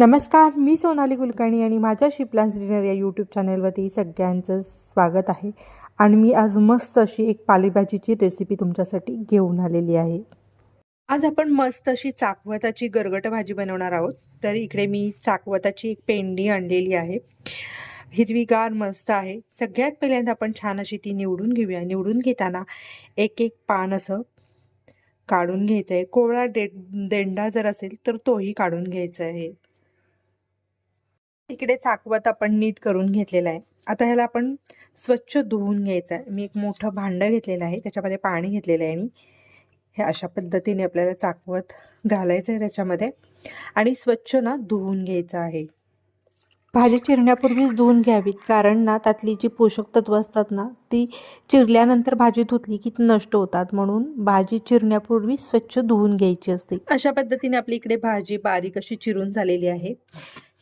नमस्कार मी सोनाली कुलकर्णी आणि माझ्या शिपलान्स डिनर या यूट्यूब चॅनलवरती सगळ्यांचं स्वागत आहे. आणि मी आज मस्त अशी एक पालेभाजीची रेसिपी तुमच्यासाठी घेऊन आलेली आहे. आज आपण मस्त अशी चाकवताची गरगट भाजी बनवणार आहोत. तर इकडे मी चाकवताची एक पेंडी आणलेली आहे. हिरवीगार मस्त आहे. सगळ्यात पहिल्यांदा आपण छान अशी ती निवडून घेऊया. निवडून घेताना एक एक पान असं काढून घ्यायचं आहे कोवळा डे देंडा जर असेल तर तोही काढून घ्यायचा आहे. इकडे चाकवत आपण नीट करून घेतलेला आहे. आता ह्याला आपण स्वच्छ धुवून घ्यायचं आहे. मी एक मोठं भांडं घेतलेलं आहे. त्याच्यामध्ये पाणी घेतलेलं आहे आणि हे अशा पद्धतीने आपल्याला चाकवत घालायचं आहे त्याच्यामध्ये. आणि स्वच्छ ना धुवून घ्यायचं आहे. भाजी चिरण्यापूर्वीच धुवून घ्यावी कारण ना त्यातली जी पोषक तत्व असतात ना ती चिरल्यानंतर भाजी धुतली की नष्ट होतात. म्हणून भाजी चिरण्यापूर्वी स्वच्छ धुवून घ्यायची असते. अशा पद्धतीने आपली इकडे भाजी बारीक अशी चिरून झालेली आहे.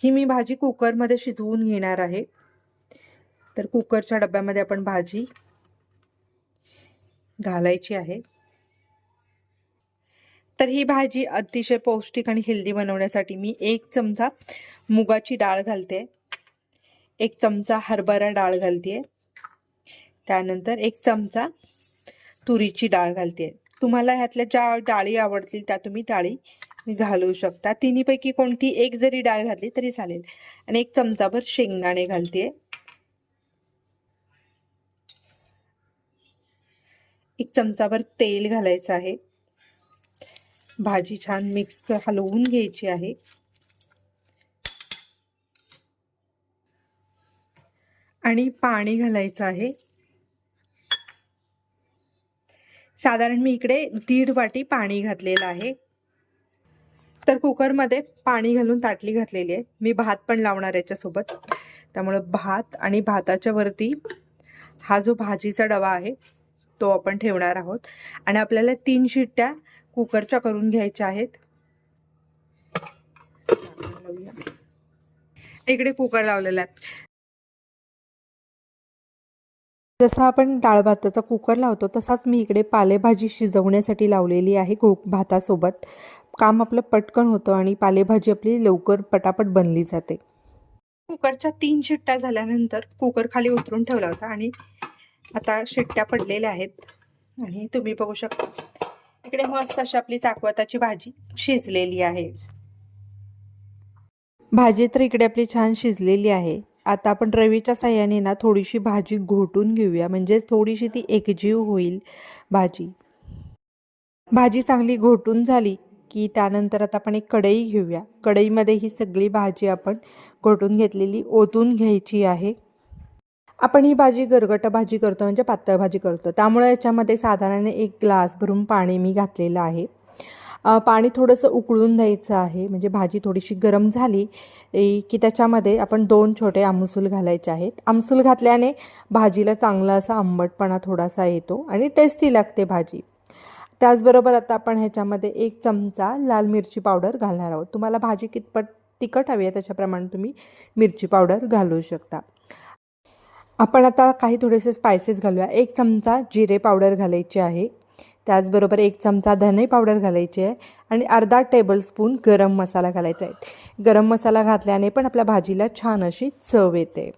ही मी भाजी कुकरमध्ये शिजवून घेणार आहे. तर कुकरच्या डब्यामध्ये आपण भाजी घालायची आहे. तर ही भाजी अतिशय पौष्टिक आणि हेल्दी बनवण्यासाठी मी एक चमचा मुगाची डाळ घालते. एक चमचा हरभरा डाळ घालते. त्यानंतर एक चमचा तुरीची डाळ घालते. तुम्हाला ह्यातल्या ज्या डाळी आवडतील त्या तुम्ही डाळी घालू शकता. तिन्हीपैकी कोणती एक जरी डाळ घातली तरी चालेल. आणि एक चमचाभर शेंगदाणे घालते. एक चमचाभर तेल घालायचं आहे. भाजी छान मिक्स हलवून घ्यायची आहे. आणि पाणी घालायचं आहे. साधारण मी इकडे दीड वाटी पाणी घातलेलं आहे. तर कुकरमध्ये पाणी घालून ताटली घातलेली आहे. मी भात पण लावणार याच्यासोबत. त्यामुळं भात आणि भाताच्या वरती हा जो भाजीचा डबा आहे तो आपण ठेवणार आहोत. आणि आपल्याला तीन शिट्ट्या कुकरच्या करून घ्यायच्या आहेत. इकडे कुकर लावलेला आहे. जसा आपण डाळ भाताचा कुकर लावतो तसाच मी इकडे पालेभाजी शिजवण्यासाठी लावलेली आहे कु भातासोबत. काम आपलं पटकन होतं आणि पालेभाजी आपली लवकर पटापट बनली जाते. कुकरच्या तीन शिट्ट्या झाल्यानंतर कुकर खाली उतरून ठेवला होता आणि आता शिट्ट्या पडलेल्या आहेत. आणि तुम्ही बघू शकता. इकडे मस्त अशी आपली चाकवताची भाजी शिजलेली आहे. भाजी तर इकडे आपली छान शिजलेली आहे. आता आपण रवीच्या साह्याने ना थोडीशी भाजी घोटून घेऊया. म्हणजे थोडीशी ती एकजीव होईल भाजी. भाजी चांगली घोटून झाली की त्यानंतर आता आपण एक कढई घेऊया. कढईमध्ये ही सगळी भाजी आपण घोटून घेतलेली ओतून घ्यायची आहे. आपण ही भाजी गरगट भाजी करतो म्हणजे पातळ भाजी करतो. त्यामुळे याच्यामध्ये साधारण एक ग्लास भरून पाणी मी घातलेलं आहे. पाणी थोडंसं उकळून द्यायचं आहे. म्हणजे भाजी थोडीशी गरम झाली की त्याच्यामध्ये आपण दोन छोटे आमसूल घालायचे आहेत. आमसूल घातल्याने भाजीला चांगला असा आंबटपणा थोडासा येतो आणि टेस्टी लागते भाजी. त्याचबरोबर आता आपण ह्याच्यामध्ये एक चमचा लाल मिरची पावडर घालणार आहोत. तुम्हाला भाजी कितपट तिखट हवी आहे त्याच्याप्रमाणे तुम्ही मिरची पावडर घालू शकता. आपण आता काही थोडेसे स्पायसेस घालूया. एक चमचा जिरे पावडर घालायची आहे. त्याचबरोबर एक चमचा धने पावडर घालायची आहे आणि अर्धा टेबलस्पून गरम मसाला घालायचा आहे. गरम मसाला घातल्याने पण आपल्या भाजीला छान अशी चव येते.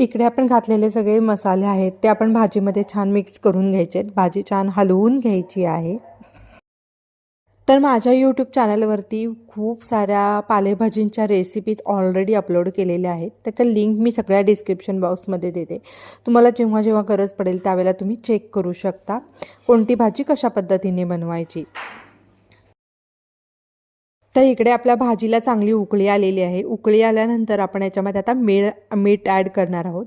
इकडे आपण घातलेले सगळे मसाले आहेत ते आपण भाजीमध्ये छान मिक्स करून घ्यायचे आहेत. भाजी छान हलवून घ्यायची आहे. तर माझ्या यूट्यूब चॅनलवरती खूप साऱ्या पालेभाजींच्या रेसिपीज ऑलरेडी अपलोड केलेल्या आहेत. त्याच्या लिंक मी सगळ्या डिस्क्रिप्शन बॉक्समध्ये देते. तुम्हाला जेव्हा जेव्हा गरज पडेल त्यावेळेला तुम्ही चेक करू शकता. कोणती भाजी कशा पद्धतीने बनवायची? तर इकडे आपल्या भाजीला चांगली उकळी आलेली आहे. उकळी आल्यानंतर आपण याच्यामध्ये आता मीठ मीठ ॲड करणार आहोत.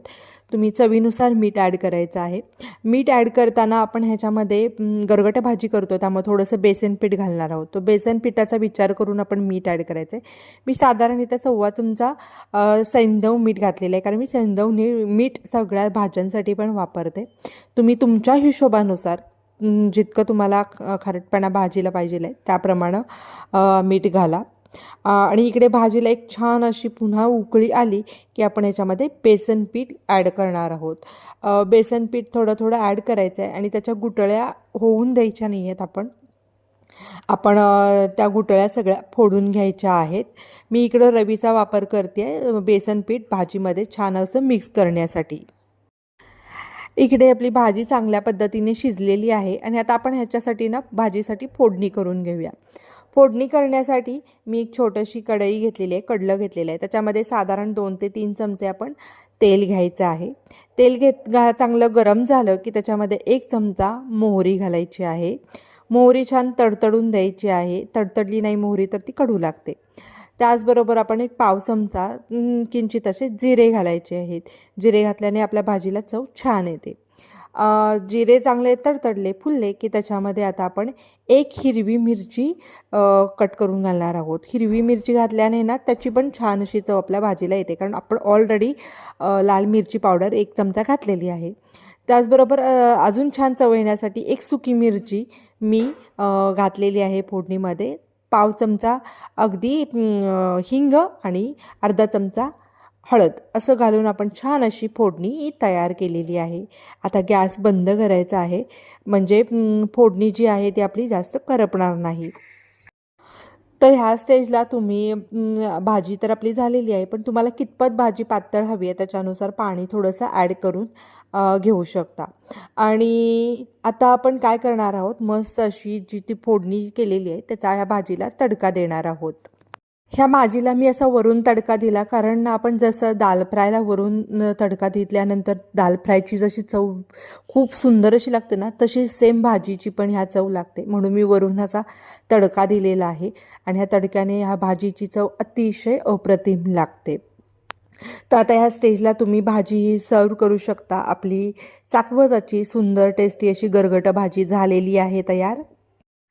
तुम्ही चवीनुसार मीठ ॲड करायचं आहे. मीठ ॲड करताना आपण ह्याच्यामध्ये गरगट भाजी करतो. त्यामुळे थोडंसं बेसन पीठ घालणार आहोत. तो बेसन पिठाचा विचार करून आपण मीठ ॲड करायचं आहे मी साधारण सव्वा तुमचा सैंदव मीठ घातलेलं आहे. कारण मी सैंदव मीठ सगळ्या भाज्यांसाठी पण वापरते. तुम्ही तुमच्या हिशोबानुसार जितकं तुम्हाला खारटपणा भाजीला पाहिजे आहे त्याप्रमाणं मीठ घाला. आणि इकडे भाजीला एक छान अशी पुन्हा उकळी आली की आपण याच्यामध्ये बेसन पीठ ॲड करणार आहोत. बेसन पीठ थोडं थोडं ॲड करायचं आहे आणि त्याच्या गुटळ्या होऊन द्यायच्या नाही आहेत आपण. आपण त्या गुटळ्या सगळ्या फोडून घ्यायच्या आहेत. मी इकडं रवीचा वापर करते आहे बेसन पीठ भाजीमध्ये छान असं मिक्स करण्यासाठी. इकडे आपली भाजी चांगल्या पद्धतीने शिजलेली आहे आणि आता आपण ह्याच्यासाठी ना भाजीसाठी फोडणी करून घेऊया. फोडणी करण्यासाठी मी एक छोटीशी कढई घेतलेली आहे कडलं घेतलेलं आहे. त्याच्यामध्ये साधारण दोन ते तीन चमचे आपण तेल घ्यायचं आहे. तेल घेत घा चांगलं गरम झालं की त्याच्यामध्ये एक चमचा मोहरी घालायची आहे. मोहरी छान तडतडून द्यायची आहे. तडतडली नाही मोहरी तर ती कडू लागते. त्याचबरोबर आपण एक पाव चमचा किंचित असे जिरे घालायचे आहेत. जिरे घातल्याने आपल्या भाजीला चव छान येते. जिरे चांगले तडतडले फुलले की त्याच्यामध्ये आता आपण एक हिरवी मिरची कट करून घालणार आहोत. हिरवी मिरची घातल्याने ना त्याची पण छान अशी चव आपल्या भाजीला येते. कारण आपण ऑलरेडी लाल मिरची पावडर एक चमचा घातलेली आहे. त्याचबरोबर अजून छान चव येण्यासाठी एक सुकी मिरची मी घातलेली आहे फोडणीमध्ये. पाव चमचा अगदी हिंग आणि अर्धा चमचा हळद. असं घालून आपण छान अशी फोडणी तयार केलेली आहे. आता गॅस बंद करायचा आहे. म्हणजे फोडणी जी आहे ती आपली जास्त करपणार नाही. तर ह्या स्टेजला तुम्ही भाजी तर आपली झालेली आहे पण तुम्हाला कितपत भाजी पातळ हवी आहे त्याच्यानुसार पाणी थोडंसं ॲड करून घेऊ शकता. आणि आता आपण काय करणार आहोत? मस्त अशी जी ती फोडणी केलेली आहे त्याचा ह्या भाजीला तडका देणार आहोत. ह्या भाजीला मी असा वरून तडका दिला कारण आपण जसं दाल फ्रायला वरून तडका दिल्यानंतर दाल फ्रायची जशी चव खूप सुंदर अशी लागते ना तशी सेम भाजीची पण ह्या चव लागते. म्हणून मी वरून ह्याचा तडका दिलेला आहे आणि ह्या तडक्याने ह्या भाजीची चव अतिशय अप्रतिम लागते. तर आता ह्या स्टेजला तुम्ही भाजी ही सर्व करू शकता. आपली चाकवताची सुंदर टेस्टी अशी गरगट भाजी झालेली आहे तयार.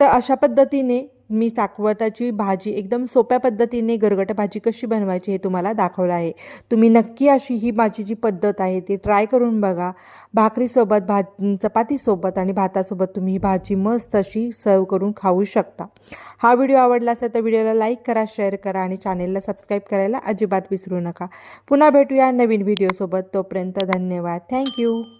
तर अशा पद्धतीने मी चाकवताची भाजी एकदम सोप्या पद्धतीने गरगट भाजी कशी बनवायची हे तुम्हाला दाखवलं आहे. तुम्ही नक्की अशी ही माझी जी पद्धत आहे ती ट्राय करून बघा. भाकरीसोबत भात चपातीसोबत आणि भातासोबत तुम्ही ही भाजी मस्त अशी सर्व करून खाऊ शकता. हा व्हिडिओ आवडला असेल तर व्हिडिओला लाईक करा शेअर करा आणि चॅनेलला सबस्क्राईब करायला अजिबात विसरू नका. पुन्हा भेटूया नवीन व्हिडिओसोबत. तोपर्यंत धन्यवाद. थँक्यू